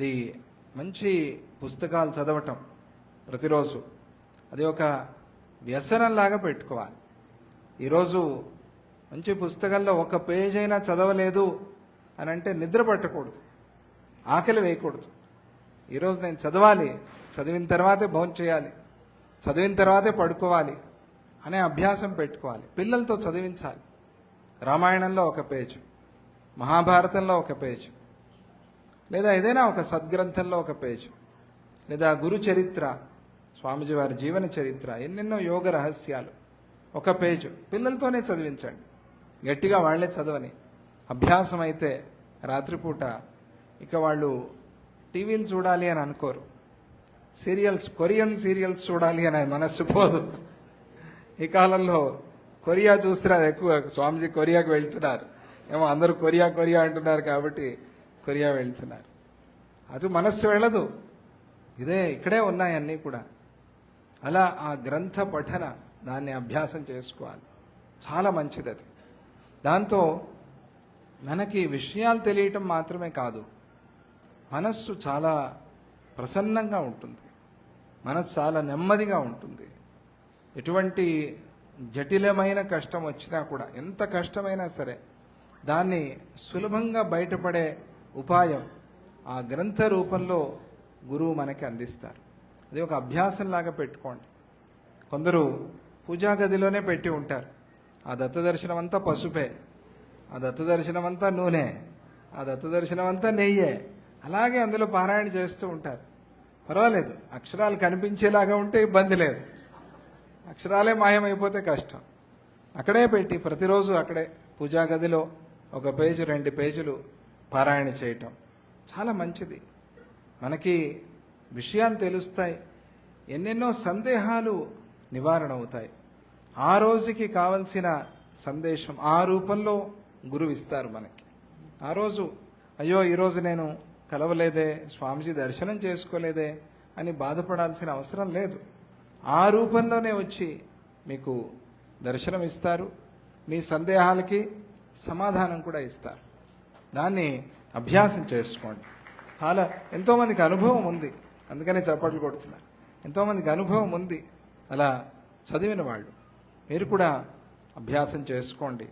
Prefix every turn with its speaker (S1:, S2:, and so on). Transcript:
S1: అది మంచి పుస్తకాలు చదవటం ప్రతిరోజు. అది ఒక వ్యసనంలాగా పెట్టుకోవాలి. ఈరోజు మంచి పుస్తకాల్లో ఒక పేజ్ అయినా చదవలేదు అని అంటే నిద్ర పట్టకూడదు. ఆకలి వేయకూడదు. ఈరోజు నేను చదవాలి. చదివిన తర్వాతే భోజనం చేయాలి. చదివిన తర్వాతే పడుకోవాలి అనే అభ్యాసం పెట్టుకోవాలి. పిల్లలతో చదివించాలి. రామాయణంలో ఒక పేజ్. మహాభారతంలో ఒక పేజ్. లేదా ఏదైనా ఒక సద్గ్రంథంలో ఒక పేజ్ లేదా గురు చరిత్ర స్వామిజీ వారి జీవన చరిత్ర ఎన్నెన్నో యోగ రహస్యాలు. ఒక పేజ్ పిల్లలతోనే చదివించండి. గట్టిగా వాళ్ళే చదవని. అభ్యాసం అయితే రాత్రిపూట ఇక వాళ్ళు టీవీలు చూడాలి అని అనుకోరు. సీరియల్స్ కొరియన్ సీరియల్స్ చూడాలి అని మనస్సు పోదు. ఈ కాలంలో కొరియా చూస్తున్నారు ఎక్కువ. స్వామిజీ కొరియాకు వెళ్తున్నారు. ఏమో అందరూ కొరియా కొరియా అంటున్నారు కాబట్టి కొరియా వెళ్తున్నారు. అది మనస్సు వెళ్ళదు. ఇదే ఇక్కడే ఉన్నాయి అన్నీ కూడా. అలా ఆ గ్రంథ పఠన దాన్ని అభ్యాసం చేసుకోవాలి. చాలా మంచిది అది. దాంతో మనకి విషయాలు తెలియటం మాత్రమే కాదు మనస్సు చాలా ప్రసన్నంగా ఉంటుంది. మనస్సు చాలా నెమ్మదిగా ఉంటుంది. ఎటువంటి జటిలమైన కష్టం వచ్చినా కూడా ఎంత కష్టమైనా సరే దాన్ని సులభంగా బయటపడే ఉపాయం ఆ గ్రంథ రూపంలో గురువు మనకి అందిస్తారు. అది ఒక అభ్యాసంలాగా పెట్టుకోండి. కొందరు పూజా గదిలోనే పెట్టి ఉంటారు. ఆ దత్త దర్శనం అంతా పసుపే ఆ దత్త దర్శనం అంతా నూనె ఆ దత్త దర్శనం అంతా నెయ్యే. అలాగే అందులో పారాయణ చేస్తూ ఉంటారు. పర్వాలేదు అక్షరాలు కనిపించేలాగా ఉంటే ఇబ్బంది లేదు. అక్షరాలే మాయమైపోతే కష్టం. అక్కడే పెట్టి ప్రతిరోజు అక్కడే పూజా గదిలో ఒక పేజీ రెండు పేజీలు పారాయణ చేయటం చాలా మంచిది. మనకి విషయాలు తెలుస్తాయి. ఎన్నెన్నో సందేహాలు నివారణ అవుతాయి. ఆ రోజుకి కావలసిన సందేశం ఆ రూపంలో గురువు ఇస్తారు మనకి. ఆ రోజు అయ్యో ఈరోజు నేను కలవలేదే స్వామిజీ దర్శనం చేసుకోలేదే అని బాధపడాల్సిన అవసరం లేదు. ఆ రూపంలోనే వచ్చి మీకు దర్శనం ఇస్తారు మీ సందేహాలకి సమాధానం కూడా ఇస్తారు. దాన్ని అభ్యాసం చేసుకోండి. చాలా ఎంతోమందికి అనుభవం ఉంది. అందుకనే చప్పట్లు కొడుతున్నా. ఎంతోమందికి అనుభవం ఉంది. అలా చదివిన వాళ్ళు మీరు కూడా అభ్యాసం చేసుకోండి.